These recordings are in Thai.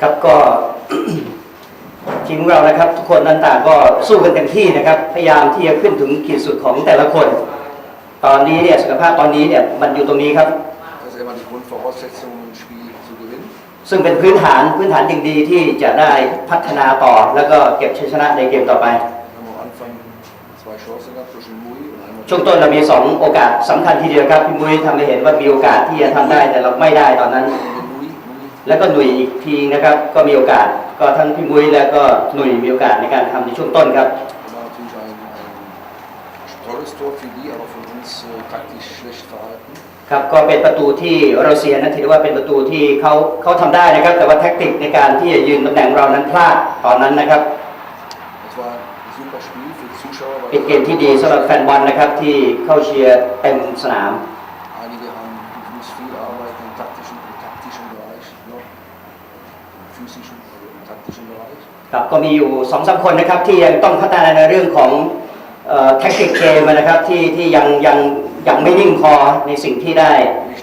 ครับก็ ทีมของเรานะครับ ทุกคนนั้นต่างก็สู้กันเต็มที่นะครับ พยายามที่จะขึ้นถึงขีดสุดของแต่ละคน ตอนนี้เนี่ยสุขภาพตอนนี้เนี่ยมันอยู่ตรงนี้ครับ Das ist immer die Grundvoraussetzung, ein Spiel zu gewinnen. ซึ่งเป็นพื้นฐานพื้นฐานอย่างดีที่จะได้พัฒนาต่อ แล้วก็เก็บชัยชนะในเกมต่อไป Wir haben am Anfang zwei Chancen gehabt zwischen Mui und einmal ช่วงต้นเรามี 2 โอกาสสำคัญทีเดียวครับพี่มุ้ยทำให้เห็นว่ามีโอกาสที่จะทำได้แต่เราไม่ได้ตอนนั้น Und Mui, Mui แล้วก็หนุ่ยอีกทีนะครับ ก็มีโอกาสก็ทั้งพี่มุ้ยแล้วก็หนุ่ยมีโอกาสในการทำในช่วงต้นครับ war natürlich ein, ein tolles Tor für die, aber von uns äh, taktisch schlecht verhalten. ครับก็เป็นประตูที่เราเซียนั้นถือว่าเป็นประตูที่เขาเขาทำได้นะครับ แต่ว่าแท็กติกในการที่จะยืนตำแหน่งเรานั้นพลาดตอนนั้นนะครับ Es war ein super Spiel für die Zuschauer, เป็นเกม weil ที่ดีสำหรับแฟนบอลนะครับที่เข้าเชียร์เต็มสนาม ครับก็มีอยู่สองสามคนนะครับที่ยังต้องพัฒนาในเรื่องของแท็กติกเกมนะครับที่ที่ยังยังยังไม่นิ่งพอในสิ่งที่ได้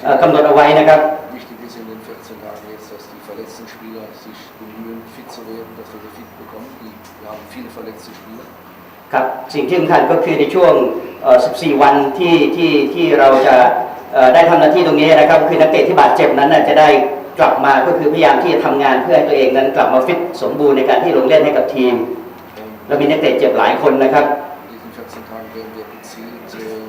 เอ่อกำหนดเอาไว้นะครับ Wichtig ist in den 14 Tagen jetzt, dass die verletzten Spieler sich bemühen, fit zu werden, dass wir sie fit bekommen. Die, wir haben viele verletzte Spieler. ครับสิ่งที่สำคัญก็คือในช่วงเอ่อ14 วันที่ที่ที่เราจะเอ่อได้ทำหน้าที่ตรงนี้นะครับ คือนักเตะที่บาดเจ็บนั้นน่ะจะได้ กลับมาก็คือพยายามที่จะทำงานเพื่อให้ตัวเองนั้นกลับมาฟิตสมบูรณ์ในการที่ลงเล่นให้กับทีม Ähm, เรามีนักเตะเจ็บหลายคนนะครับ In diesen 14 Tagen werden wir gezielt, äh,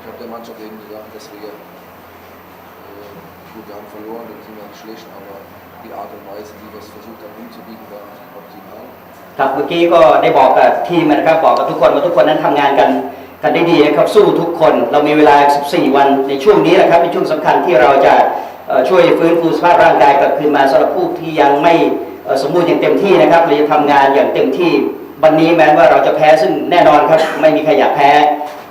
ich habe der Mannschaft eben gesagt, dass wir, äh, gut, wir haben verloren, das sind wir nicht schlecht, aber die Art und Weise, wie wir es versucht haben umzubiegen, war optimal. ครับเมื่อกี้ก็ได้บอกกับทีมนะครับบอกกับทุกคนว่าทุกคนนั้นทำงานกันกันได้ดีนะครับสู้ทุกคน เรามีเวลา 14 วันในช่วงนี้นะครับเป็นช่วงสำคัญที่เราจะเอ่อ ช่วยฟื้นฟูสภาพร่างกายกลับคืนมาสำหรับผู้ที่ยังไม่เอ่อสมบูรณ์อย่างเต็มที่นะครับเราจะทำงานอย่างเต็มที่วันนี้แม้ว่าเราจะแพ้ซึ่งแน่นอนครับไม่มีใครอยากแพ้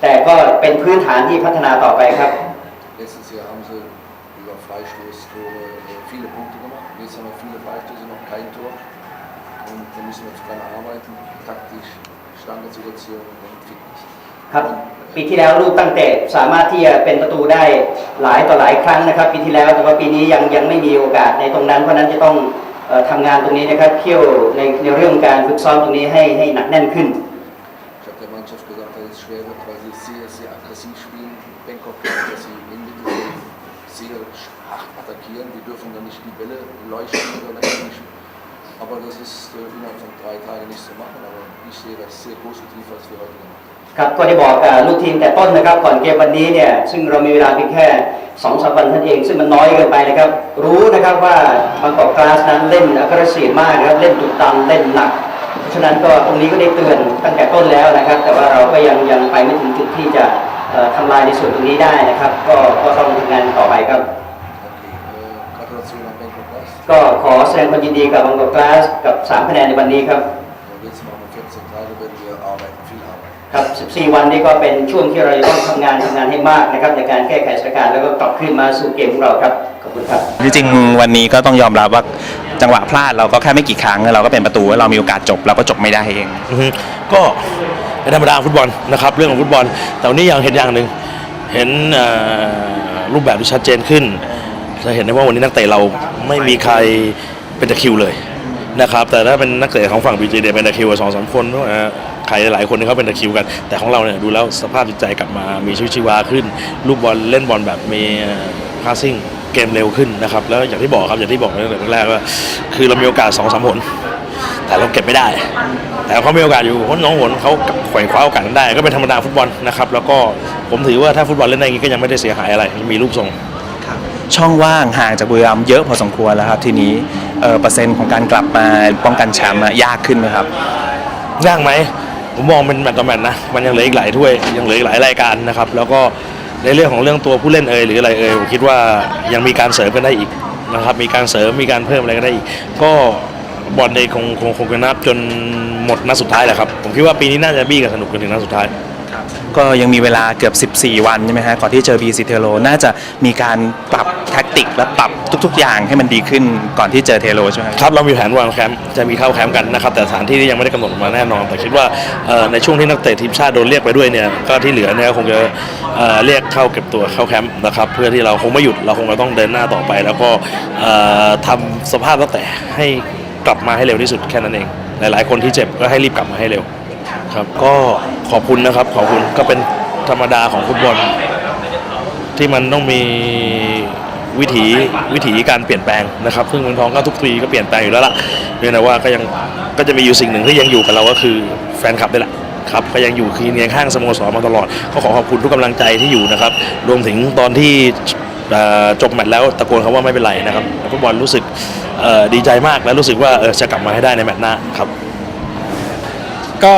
แต่ก็เป็นพื้นฐานที่พัฒนาต่อไปครับ Letztes Jahr haben sie über Freistoßtore äh, viele Punkte gemacht. Jetzt haben wir viele Freistöße, noch kein Tor. Und da müssen wir dran arbeiten, taktisch, Standardsituation und Fitness. ครับปีที่แล้วลูกตั้งเตะสามารถที่จะเป็นประตูได้หลายต่อหลายครั้งนะครับ ปีที่แล้วแต่ว่าปีนี้ยังยังไม่มีโอกาสในตรงนั้นเพราะฉะนั้นจะต้องเอ่อทำงานตรงนี้นะครับเที่ยวในในเรื่องการฝึกซ้อมตรงนี้ให้ให้หนักแน่นขึ้น Ich habe der Mannschaft gesagt, dass es schwer wird, weil sie sehr, sehr aggressiv spielen. Bangkok, dass sie im Mittelfeld sehr hart attackieren. Die dürfen dann nicht die Bälle leuchten oder nicht. Aber das ist äh, innerhalb von drei Tagen nicht zu machen. Aber ich sehe das sehr positiv, was wir heute gemacht haben. ครับก็ได้บอกกับลูกทีมแต่ต้นนะครับ ก่อนเกมวันนี้เนี่ยซึ่งเรามีเวลาเพียงแค่สองสามวันเท่านั้นเอง ซึ่งมันน้อยเกินไปนะครับ รู้นะครับว่าบางกอกกลาสนั้นเล่นอักระสีมากนะครับเล่นดุดันเล่นหนักเพราะฉะนั้นก็ตรงนี้ก็ได้เตือนตั้งแต่ต้นแล้วนะครับ แต่ว่าเราก็ยังยังไปไม่ถึงจุดที่จะเอ่อทำลายในส่วนตรงนี้ได้นะครับ ก็ก็ต้องทำงานต่อไปครับ Okay, äh, Gratulation an Bangkok Blast. ก็ขอแสดงความยินดีกับบางกอกกลาสกับ3คะแนนในวันนี้ครับ Und jetzt machen wir 14 Tage, werden wir arbeiten, viel arbeiten. ครับ 14 วันนี้ก็เป็นช่วงที่เราจะต้องทำงานทำงานให้มากนะครับ ในการแก้ไขสถานการณ์แล้วก็กลับขึ้นมาสู่เกมของเราครับ ขอบคุณครับ จริงๆวันนี้ก็ต้องยอมรับว่าจังหวะพลาดเราก็แค่ไม่กี่ครั้งแล้วเราก็เป็นประตูแล้วเรามีโอกาสจบเราก็จบไม่ได้เอง อือฮึก็เป็นธรรมดาฟุตบอลนะครับ เรื่องของฟุตบอล แต่วันนี้ยังเห็นอย่างหนึ่งเห็นเอ่อรูปแบบที่ชัดเจนขึ้นจะเห็นได้ว่าวันนี้นักเตะเราไม่มีใครเป็นตะคริวเลยนะครับ แต่ถ้าเป็นนักเตะของฝั่งบีจีเนี่ยเป็นตะคริวสองสามคนนะฮะ ใครหลายคนที่เขาเป็นตะคริวกัน แต่ของเราเนี่ยดูแล้วสภาพจิตใจกลับมามีชีวิตชีวาขึ้น ลูกบอลเล่นบอลแบบมีพาสซิ่งเกมเร็วขึ้นนะครับ แล้วอย่างที่บอกครับอย่างที่บอกตั้งแต่แรกว่า คือเรามีโอกาสสองสามผลแต่เราเก็บไม่ได้ แต่เขามีโอกาสอยู่เพราะน้องหนเขาแขวนคว้าโอกาสนั้นได้ ก็เป็นธรรมดาฟุตบอลนะครับ แล้วก็ผมถือว่าถ้าฟุตบอลเล่นได้อย่างนี้ก็ยังไม่ได้เสียหายอะไรยังมีรูปทรงช่องว่างห่างจากบุรีรัมย์เยอะพอสมควรแล้วครับ ทีนี้เอ่อเปอร์เซ็นต์ของการกลับมาป้องกันแชมป์อะยากขึ้นไหมครับ ยากไหม ผมมองเป็นแมตต์ต่อแมตต์นะ มันยังเหลืออีกหลายถ้วย ยังเหลืออีกหลายรายการนะครับ แล้วก็ในเรื่องของเรื่องตัวผู้เล่นเอ่ยหรืออะไรเอ่ยผมคิดว่ายังมีการเสริมกันได้อีกนะครับ มีการเสริมมีการเพิ่มอะไรก็ได้อีก ก็บอลในคงคงคงจะนับจนหมดนัดสุดท้ายแหละครับ ผมคิดว่าปีนี้น่าจะบี้กันสนุกกันถึงนัดสุดท้าย ก็ยังมีเวลาเกือบ 14 วันใช่ไหมฮะก่อนที่เจอ BC เทโลน่าจะมีการปรับแท็กติกและปรับทุก ๆ อย่างให้มันดีขึ้นก่อนที่เจอเทโลใช่ไหมครับครับเรามีแผนวางแคมป์จะมีเข้าแคมป์กันนะครับแต่สถานที่ที่ยังไม่ได้กำหนดออกมาแน่นอน แต่คิดว่าในช่วงที่นักเตะทีมชาติโดนเรียกไปด้วยเนี่ยก็ที่เหลือเนี่ยคงจะเเรียกเข้าเก็บตัวเข้าแคมป์นะครับเพื่อที่เราคงไม่หยุดเราคงจะต้องเดินหน้าต่อไป แล้วก็เอ่อทำสภาพนักเตะให้กลับมาให้เร็วที่สุดแค่นั้นเอง หลายๆ คนที่เจ็บก็ให้รีบกลับมาให้เร็ว ครับ ก็ขอบคุณนะครับ ขอบคุณก็เป็นธรรมดาของฟุตบอล ที่มันต้องมีวิถีวิถีการเปลี่ยนแปลงนะครับ ซึ่งเมืองทองก็ทุกปีก็เปลี่ยนแปลงอยู่แล้วล่ะเพียงแต่ว่าก็ยังก็จะมีอยู่สิ่งหนึ่งที่ยังอยู่กับเราก็คือแฟนคลับนี่แหละครับก็ยังอยู่เคียงข้างสโมสรมาตลอด ก็ขอขอบคุณทุกกำลังใจที่อยู่นะครับ รวมถึงตอนที่จบแมตช์แล้วตะโกนคำว่าไม่เป็นไรนะครับฟุตบอลรู้สึกดีใจมากและรู้สึกว่าจะกลับมาให้ได้ในแมตช์หน้าครับ ก็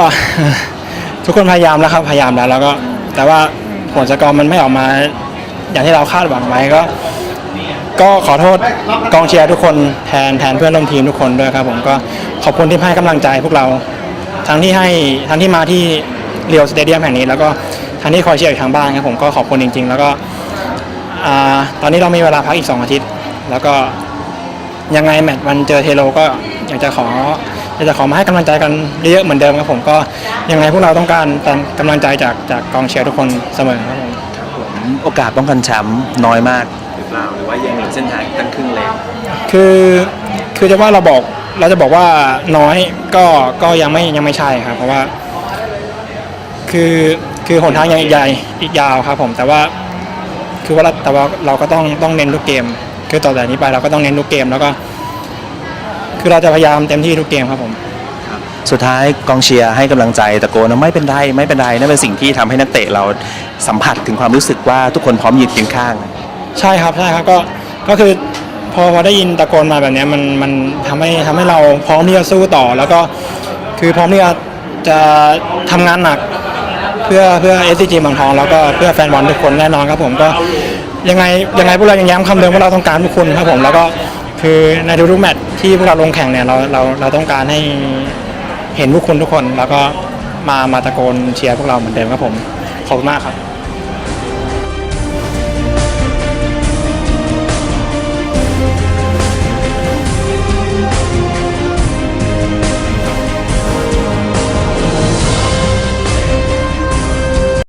ทุกคนพยายามแล้วครับพยายามแล้วแล้วก็ แต่ว่าผลสกอร์มันไม่ออกมาอย่างที่เราคาดหวังไว้ก็ ก็ขอโทษกองเชียร์ทุกคนแทนแทนเพื่อนร่วมทีมทุกคนด้วยครับ ผมก็ขอบคุณที่ให้กำลังใจพวกเรา ทั้งที่ให้ทั้งที่มาที่เรียวสเตเดียมแห่งนี้ แล้วก็ทั้งที่คอยเชียร์อยู่ทางบ้านครับผมก็ขอบคุณจริง ๆ แล้วก็อ่าตอนนี้เรามีเวลาพักอีก 2 อาทิตย์ แล้วก็ยังไงแมตช์วันเจอเทโลก็อยากจะขอ อยากจะขอมาให้กำลังใจกันเยอะๆเหมือนเดิมครับผมก็ยังไงพวกเราต้องการกำลังใจจากจากกองเชียร์ทุกคนเสมอครับผมโอกาสป้องกันแชมป์น้อยมากหรือเปล่าหรือว่ายังมีเส้นทางอีกตั้งครึ่งเลนคือคือจะว่าเราบอกเราจะบอกว่าน้อยก็ก็ยังไม่ยังไม่ใช่ครับ เพราะว่า คือคือหนทางยังอีกใหญ่อีกยาวครับ ผมแต่ว่า คือว่าเราแต่ว่าเราก็ต้องต้องเน้นทุกเกม คือต่อจากนี้ไปเราก็ต้องเน้นทุกเกมแล้วก็ คือเราจะพยายามเต็มที่ทุกเกมครับผม สุดท้ายกองเชียร์ให้กำลังใจตะโกนว่าไม่เป็นไรไม่เป็นไรนั่นเป็นสิ่งที่ทำให้นักเตะเราสัมผัสถึงความรู้สึกว่าทุกคนพร้อมยืนเคียงข้าง ใช่ครับใช่ครับก็ก็คือพอพอได้ยินตะโกนมาแบบเนี้ยมันมันทำให้ทำให้เราพร้อมที่จะสู้ต่อ แล้วก็คือพร้อมที่จะจะทำงานหนัก เพื่อเพื่อ s อ g เมืองทองแล้วก็เพื่อแฟนบอลทุกคนแน่นอนครับผมก็ยังไงยังไงพวกเรายังย้ำคำเดิมว่าเราต้องการทุกคนครับผมแล้วก็ คือในทุกๆแมตช์ที่พวกเราลงแข่งเนี่ยเราเราเราต้องการให้เห็นพวกคุณทุกคน แล้วก็มามาตะโกนเชียร์พวกเราเหมือนเดิมครับผมขอบคุณมากครับ